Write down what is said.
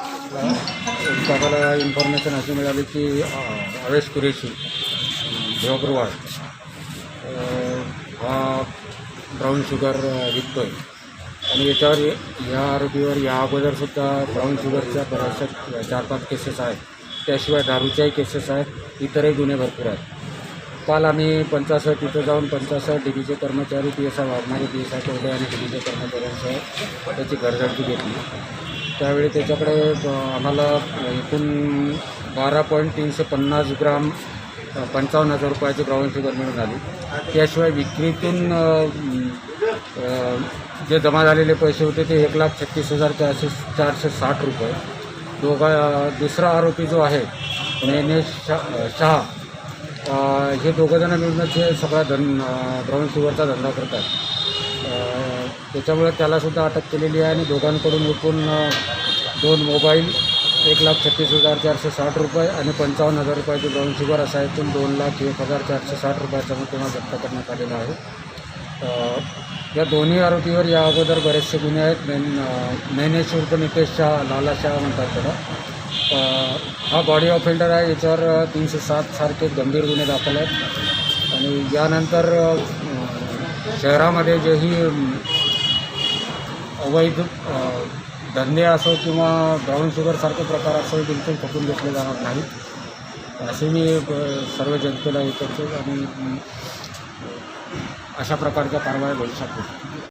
एक आम्हाला इन्फॉर्मेशन अशी मिळाली की अं, अवेश कुरेशी देवप्रवाड हा ब्राऊन शुगर विकतो आहे आणि याच्यावर या आरोपीवर या अगोदरसुद्धा ब्राऊन शुगरच्या बऱ्याचशा चार पाच केसेस आहेत. त्याशिवाय दारूच्याही केसेस आहेत. इतरही गुन्हे भरपूर आहेत. काल आम्ही पंचासष्ट तिथं जाऊन पंचासष्ट डीबीचे कर्मचारी P S I Waghmare P S I ठेवले आणि डीबीचे कर्मचाऱ्यांसह त्याची घरझडती घेतली. त्यावेळी त्याच्याकडे आम्हाला एकूण बारा पॉईंट तीनशे पन्नास ग्राम पंचावन्न हजार रुपयाची ब्राऊन शुगर मिळून झाली. त्याशिवाय विक्रीतून जे जमा झालेले पैसे होते ते एक लाख छत्तीस हजार चारशे चारशे साठ रुपये. दोघा दुसरा आरोपी जो आहे नैनेश शा शहा हे दोघंजणं मिळूनच हे सगळा धन ब्राऊन शुगरचा धंदा करतात. त्याच्यामुळे त्यालासुद्धा अटक केलेली आहे आणि दोघांकडून एकूण दोन मोबाईल एक लाख छत्तीस हजार चारशे साठ रुपये आणि पंचावन्न हजार रुपयाची ब्राऊन शुगर असा एकूण दोन लाख एक हजार चारशे साठ रुपयाचा मुद्देमाल जप्त करण्यात आलेला आहे. या दोन्ही आरोपीवर या अगोदर बरेचसे गुन्हे आहेत. मेन नैनेश उर्फ नितेश शाह लाला शहा म्हणतात त्याला. हा बॉडी ऑफेंडर आहे. याच्यावर तीनशे सात सारखे गंभीर गुन्हे दाखल आहेत. आणि यानंतर शहरामध्ये जेही अवैध धंदे असो किंवा ब्राऊन शुगरसारखे प्रकार असो बिलकुल पकडून घेतले जाणार नाहीत. असे मी सर्व जनतेला हे करतो आणि अशा प्रकारच्या कारवाया भविष्यात होतील